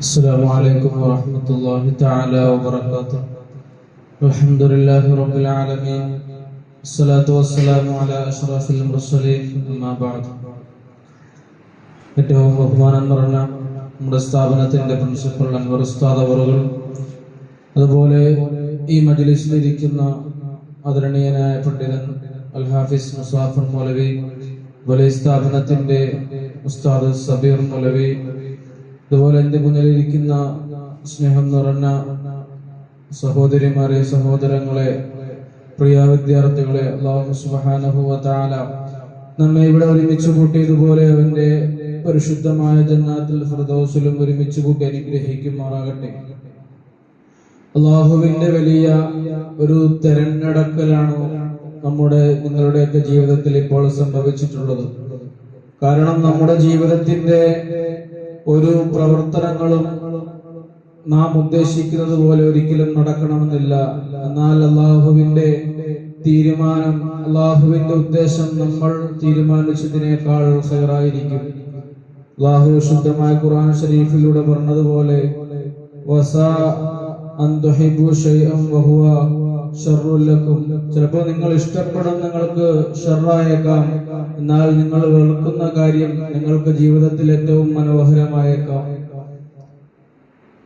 السلام عليكم ورحمة الله تعالى وبركاته الحمد لله رب العالمين الصلاة والسلام على أشرف المرسلين أما بعد ഏറ്റവും ബഹുമാനം നിറഞ്ഞ നമ്മുടെ സ്ഥാപനത്തിന്റെ പ്രിൻസിപ്പൽ അൻവർ ഉസ്താദ് അവറുകൾ അതുപോലെ ഈ മജ്ലിസിലിരിക്കുന്ന ആദരണീയനായ പണ്ഡിതൻ അൽ ഹാഫിസ് മുസാഫർ മൗലവി അതുപോലെ ഈ സ്ഥാപനത്തിന്റെ ഉസ്താദ് സബീർ മൗലവി അതുപോലെ എന്റെ മുന്നിലിരിക്കുന്ന സ്നേഹം നിറഞ്ഞ സഹോദരിമാരെ സഹോദരങ്ങളെ പ്രിയ വിദ്യാർത്ഥികളെ നമ്മെ ഇവിടെ ഒരുമിച്ച് കൂട്ടിയതുപോലെ അവന്റെ പരിശുദ്ധമായ ജന്നാത്തിൽ ഫിർദൗസിലും ഒരുമിച്ച് കൂട്ടി അനുഗ്രഹിക്കുമാറാകട്ടെ. അള്ളാഹുവിന്റെ വലിയ ഒരു തെരഞ്ഞെടുക്കലാണ് നമ്മുടെ നിങ്ങളുടെയൊക്കെ ജീവിതത്തിൽ ഇപ്പോൾ സംഭവിച്ചിട്ടുള്ളത്. കാരണം നമ്മുടെ ജീവിതത്തിന്റെ ഒരു പ്രവർത്തനങ്ങളും നാം ഉദ്ദേശിക്കുന്നത് പോലെ ഒരിക്കലും നടക്കണമെന്നില്ല. എന്നാൽ അള്ളാഹുവിന്റെ തീരുമാനം അള്ളാഹുവിന്റെ ഉദ്ദേശം നമ്മൾ തീരുമാനിച്ചതിനേക്കാൾ ഹെയറായിരിക്കും അള്ളാഹു ശുദ്ധമായ ഖുർആൻ ഷരീഫിലൂടെ പറഞ്ഞതുപോലെ വസാ അൻ തുഹിബ്ബു ശൈഅൻ വഹുവ ശർറുൻ ലക്കും ചിലപ്പോൾ നിങ്ങൾ ഇഷ്ടപ്പെടും നിങ്ങൾക്ക് ഷർറായേക്കാം എന്നാൽ നിങ്ങൾ വെളുക്കുന്ന കാര്യം നിങ്ങൾക്ക് ജീവിതത്തിൽ ഏറ്റവും മനോഹരമായേക്കാം.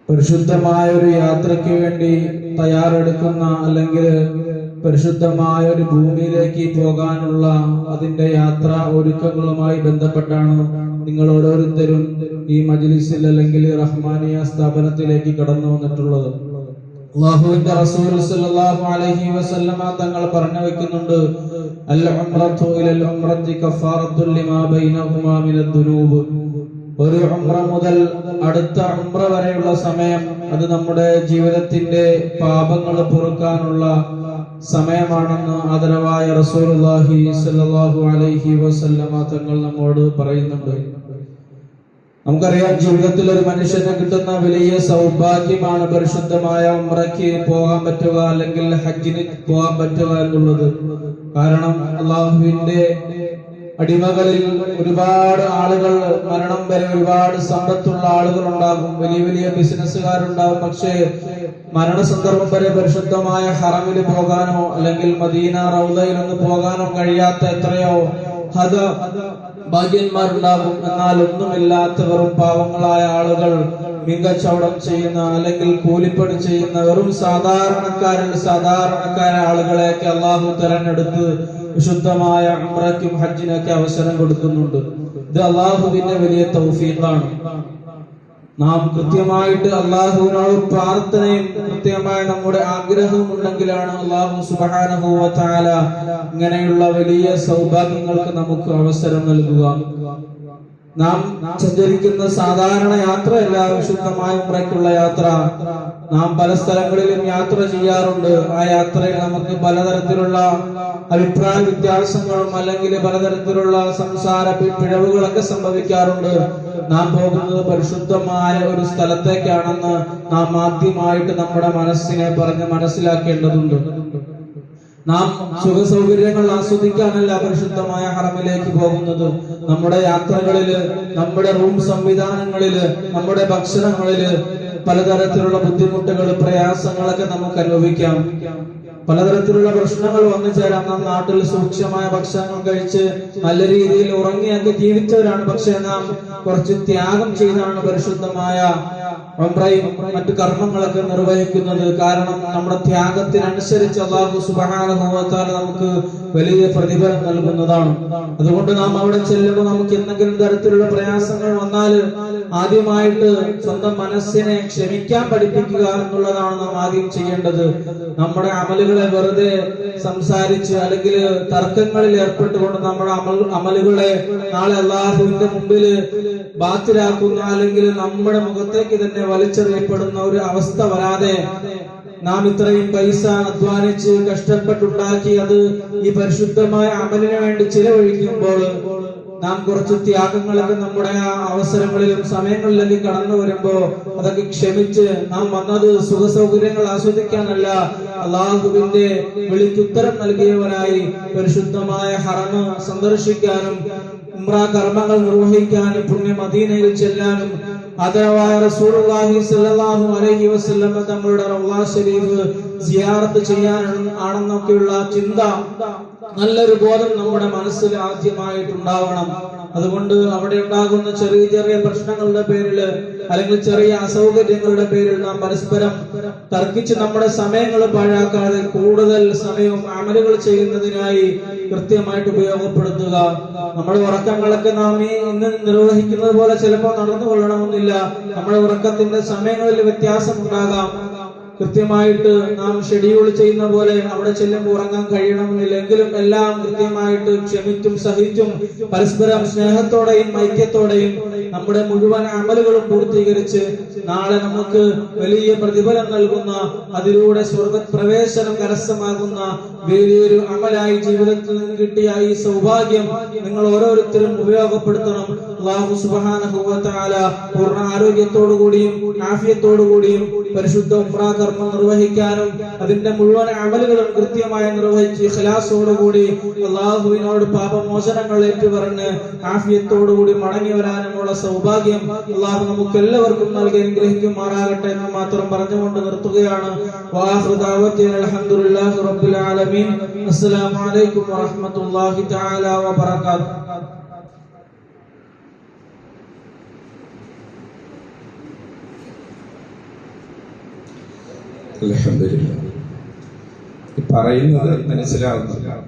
പരിശുദ്ധമായ ഒരു യാത്രയ്ക്ക് വേണ്ടി തയ്യാറെടുക്കുന്ന അല്ലെങ്കിൽ പരിശുദ്ധമായ ഒരു ഭൂമിയിലേക്ക് പോകാനുള്ള അതിന്റെ യാത്ര ഒരുക്കങ്ങളുമായി ബന്ധപ്പെട്ടാണ് നിങ്ങൾ ഓരോരുത്തരും ഈ മജ്ലിസിൽ അല്ലെങ്കിൽ റഹ്മാനിയ സ്ഥാപനത്തിലേക്ക് കടന്നു വന്നിട്ടുള്ളത്. അള്ളാഹുവിന്റെ റസൂൽ സല്ലല്ലാഹു അലൈഹി വസല്ലമ തങ്ങൾ പറഞ്ഞു വെക്കുന്നുണ്ട് അൽ ഉംറത്തു ഇലൽ ഉംറത്തി കഫാറത്തുൽ ലിമാ ബൈനഹുമാ മിനദ് ദുനൂബ് ഒരു ഉംറ മുതൽ അടുത്ത ഉംറ വരെയുള്ള സമയം അത് നമ്മുടെ ജീവിതത്തിന്റെ പാപങ്ങൾ പൊറുക്കാനുള്ള സമയമാണെന്ന് ആദരവായ റസൂലുള്ളാഹി സല്ലല്ലാഹു അലൈഹി വസല്ലമ തങ്ങൾ നമ്മോട് പറയുന്നുണ്ട്. നമുക്കറിയാം ജീവിതത്തിൽ ഒരു മനുഷ്യന് കിട്ടുന്ന വലിയ സൗഭാഗ്യമാണ് പരിശുദ്ധമായ ഉംറയ്ക്ക് പോകാൻ പറ്റുക അല്ലെങ്കിൽ ഹജ്ജിന് പോകാൻ പറ്റുക എന്നുള്ളത്. കാരണം അള്ളാഹുവിന്റെ അടിമകളിൽ ഒരുപാട് ആളുകൾ മരണം വരെ ഒരുപാട് സമ്പത്തുള്ള ആളുകൾ ഉണ്ടാകും വലിയ വലിയ ബിസിനസ്സുകാരുണ്ടാകും. പക്ഷേ മരണസന്ദർഭം വരെ പരിശുദ്ധമായ ഹറമിൽ പോകാനോ അല്ലെങ്കിൽ മദീന റൗദയിൽ ഒന്ന് പോകാനോ കഴിയാത്ത എത്രയോ ഭാഗ്യന്മാരുണ്ടാകും. എന്നാൽ ഒന്നുമില്ലാത്തവരും പാവങ്ങളായ ആളുകൾ മികച്ചവടം ചെയ്യുന്ന അല്ലെങ്കിൽ കൂലിപ്പണി ചെയ്യുന്ന വെറും സാധാരണക്കാരൻ സാധാരണക്കാരായ ആളുകളെയൊക്കെ അള്ളാഹു തെരഞ്ഞെടുത്ത് വിശുദ്ധമായ അമ്രയ്ക്കും ഹജ്ജിനൊക്കെ അവസരം കൊടുക്കുന്നുണ്ട്. ഇത് അള്ളാഹുവിന്റെ വലിയ തൗഫീഖാണ്. നാം കൃത്യമായിട്ട് അള്ളാഹുവിനോട് പ്രാർത്ഥനയും കൃത്യമായ നമ്മുടെ ആഗ്രഹവും ഉണ്ടെങ്കിലാണ് അള്ളാഹു സുബാനഹു താല ഇങ്ങനെയുള്ള വലിയ സൗഭാഗ്യങ്ങൾക്ക് നമുക്ക് അവസരം നൽകുക. നാം സഞ്ചരിക്കുന്ന സാധാരണ യാത്രയല്ല വിശുദ്ധമായ മുറയ്ക്കുള്ള യാത്ര. നാം പല സ്ഥലങ്ങളിലും യാത്ര ചെയ്യാറുണ്ട്. ആ യാത്രയിൽ നമുക്ക് പലതരത്തിലുള്ള അഭിപ്രായ വ്യത്യാസങ്ങളും അല്ലെങ്കിൽ പലതരത്തിലുള്ള സംസാര പിഴവുകളൊക്കെ സംഭവിക്കാറുണ്ട്. നാം പോകുന്നത് പരിശുദ്ധമായ ഒരു സ്ഥലത്തേക്കാണെന്ന് നാം ആദ്യമായിട്ട് നമ്മുടെ മനസ്സിനെ പറഞ്ഞ് മനസ്സിലാക്കേണ്ടതുണ്ട്. നാം സുഖ സൗകര്യങ്ങൾ ആസ്വദിക്കാനല്ല പരിശുദ്ധമായ ഹറമിലേക്ക് പോകുന്നത്. നമ്മുടെ യാത്രകളിൽ നമ്മുടെ റൂം സംവിധാനങ്ങളിൽ നമ്മുടെ ഭക്ഷണങ്ങളിൽ പലതരത്തിലുള്ള ബുദ്ധിമുട്ടുകൾ പ്രയാസങ്ങളൊക്കെ നമുക്ക് അനുഭവിക്കാം. പലതരത്തിലുള്ള പ്രശ്നങ്ങൾ വന്നു ചേരാം. നാം നാട്ടിൽ സൂക്ഷ്മമായ ഭക്ഷണങ്ങൾ കഴിച്ച് നല്ല രീതിയിൽ ഉറങ്ങിയൊക്കെ ജീവിച്ചവരാണ്. പക്ഷെ നാം കുറച്ച് ത്യാഗം ചെയ്താണ് പരിശുദ്ധമായ മറ്റു കർമ്മങ്ങളൊക്കെ നിർവഹിക്കുന്നത്. കാരണം നമ്മുടെ ത്യാഗത്തിനനുസരിച്ച് അള്ളാഹു സുബാന ഭവത്താൽ നമുക്ക് വലിയ പ്രതിഫലം നൽകുന്നതാണ്. അതുകൊണ്ട് നാം അവിടെ ചെല്ലുമ്പോൾ നമുക്ക് എന്തെങ്കിലും തരത്തിലുള്ള പ്രയാസങ്ങൾ വന്നാൽ ആദ്യമായിട്ട് സ്വന്തം മനസ്സിനെ ക്ഷമിക്കാൻ പഠിപ്പിക്കുക എന്നുള്ളതാണ് നാം ആദ്യം ചെയ്യേണ്ടത്. നമ്മുടെ അമലുകളെ വെറുതെ സംസാരിച്ച് അല്ലെങ്കിൽ തർക്കങ്ങളിൽ ഏർപ്പെട്ടുകൊണ്ട് നമ്മുടെ അമൽ അമലുകളെ നാളെ അള്ളാഹുവിന്റെ മുമ്പിൽ ബാത്തിലാക്കുന്ന അല്ലെങ്കിൽ നമ്മുടെ മുഖത്തേക്ക് തന്നെ വലിച്ചെറിയപ്പെടുന്ന ഒരു അവസ്ഥ വരാതെ നാം ഇത്രയും പൈസ അധ്വാനിച്ച് കഷ്ടപ്പെട്ടുണ്ടാക്കി അത് ഈ പരിശുദ്ധമായ അമലിന് വേണ്ടി ചിലവഴിക്കുമ്പോൾ നാം കുറച്ച് ത്യാഗങ്ങളൊക്കെ നമ്മുടെ ആ അവസരങ്ങളിലും സമയങ്ങളിലൊക്കെ കടന്നു വരുമ്പോ അതൊക്കെ ക്ഷമിച്ച് നാം വന്നത് സുഖ സൗകര്യങ്ങൾ ആസ്വദിക്കാനല്ല. അള്ളാഹുവിന്റെ വിളിക്കുത്തരം നൽകിയവനായി പരിശുദ്ധമായ ഹറമ സന്ദർശിക്കാനും ഉംറ കർമ്മങ്ങൾ നിർവഹിക്കാനും പുണ്യ മദീനയിൽ ചെല്ലാനും അതേവായ റസൂലുള്ളാഹി സ്വല്ലല്ലാഹു അലൈഹി വസല്ലം തങ്ങളുടെ റൗള ശരീഫ് സിയാറത്ത് ചെയ്യാൻ ആണെന്നൊക്കെയുള്ള ചിന്ത നല്ലൊരു ബോധം നമ്മുടെ മനസ്സിൽ ആദ്യമായിട്ടുണ്ടാവണം. അതുകൊണ്ട് അവിടെ ഉണ്ടാകുന്ന ചെറിയ ചെറിയ പ്രശ്നങ്ങളുടെ പേരിൽ അല്ലെങ്കിൽ ചെറിയ അസൗകര്യങ്ങളുടെ പേരിൽ നാം പരസ്പരം തർക്കിച്ച് നമ്മുടെ സമയങ്ങൾ പാഴാക്കാതെ കൂടുതൽ സമയവും അമലുകൾ ചെയ്യുന്നതിനായി കൃത്യമായിട്ട് ഉപയോഗപ്പെടുത്തുക. നമ്മുടെ ഉറക്കങ്ങളൊക്കെ നാം ഈ ഇന്ന് നിർവഹിക്കുന്നത് പോലെ ചിലപ്പോൾ നടന്നു കൊള്ളണമെന്നില്ല നമ്മുടെ ഉറക്കത്തിന്റെ സമയങ്ങളിൽ വ്യത്യാസം ഉണ്ടാകാം കൃത്യമായിട്ട് നാം ഷെഡ്യൂൾ ചെയ്യുന്ന പോലെ അവിടെ ചെല്ലുമ്പോൾ ഉറങ്ങാൻ കഴിയണമെന്നില്ലെങ്കിലും എല്ലാം കൃത്യമായിട്ട് ക്ഷമിച്ചും സഹിച്ചും പരസ്പരം സ്നേഹത്തോടെയും ഐക്യത്തോടെയും നമ്മുടെ മുഴുവൻ അമലുകളും പൂർത്തീകരിച്ച് നാളെ നമുക്ക് വലിയ പ്രതിഫലം നൽകുന്ന അതിലൂടെ സ്വർഗ പ്രവേശനം കരസ്ഥമാകുന്ന വലിയൊരു അമലായി ജീവിതത്തിൽ നിന്ന് കിട്ടിയ ഈ സൗഭാഗ്യം നിങ്ങൾ ഓരോരുത്തരും ഉപയോഗപ്പെടുത്തണം. അള്ളാഹു തആല പൂർണ ആരോഗ്യത്തോടു കൂടിയും ആഫിയത്തോടു കൂടിയും പരിശുദ്ധ ഉംറ കർമ്മം നിർവഹിക്കാനും അതിന്റെ മുഴുവൻ അമലുകളും കൃത്യമായി നിർവഹിച്ച് ഖലാസോടുകൂടി അള്ളാഹുവിനോട് പാപമോചനങ്ങൾ ഏറ്റുപറഞ്ഞ് ആഫിയത്തോടുകൂടി മടങ്ങി വരാനുമുള്ള സൗഭാഗ്യം അള്ളാഹു നമുക്ക് എല്ലാവർക്കും നൽകി അനുഗ്രഹിക്കുമാറാകട്ടെ എന്ന് മാത്രം പറഞ്ഞുകൊണ്ട് നിർത്തുകയാണ്. അസ്സലാമു അലൈക്കും വറഹ്മത്തുള്ളാഹി തആല വബറകാതുഹു. അൽഹംദുലില്ലാ. പറയുന്നത് മനസ്സിലാവുന്നില്ല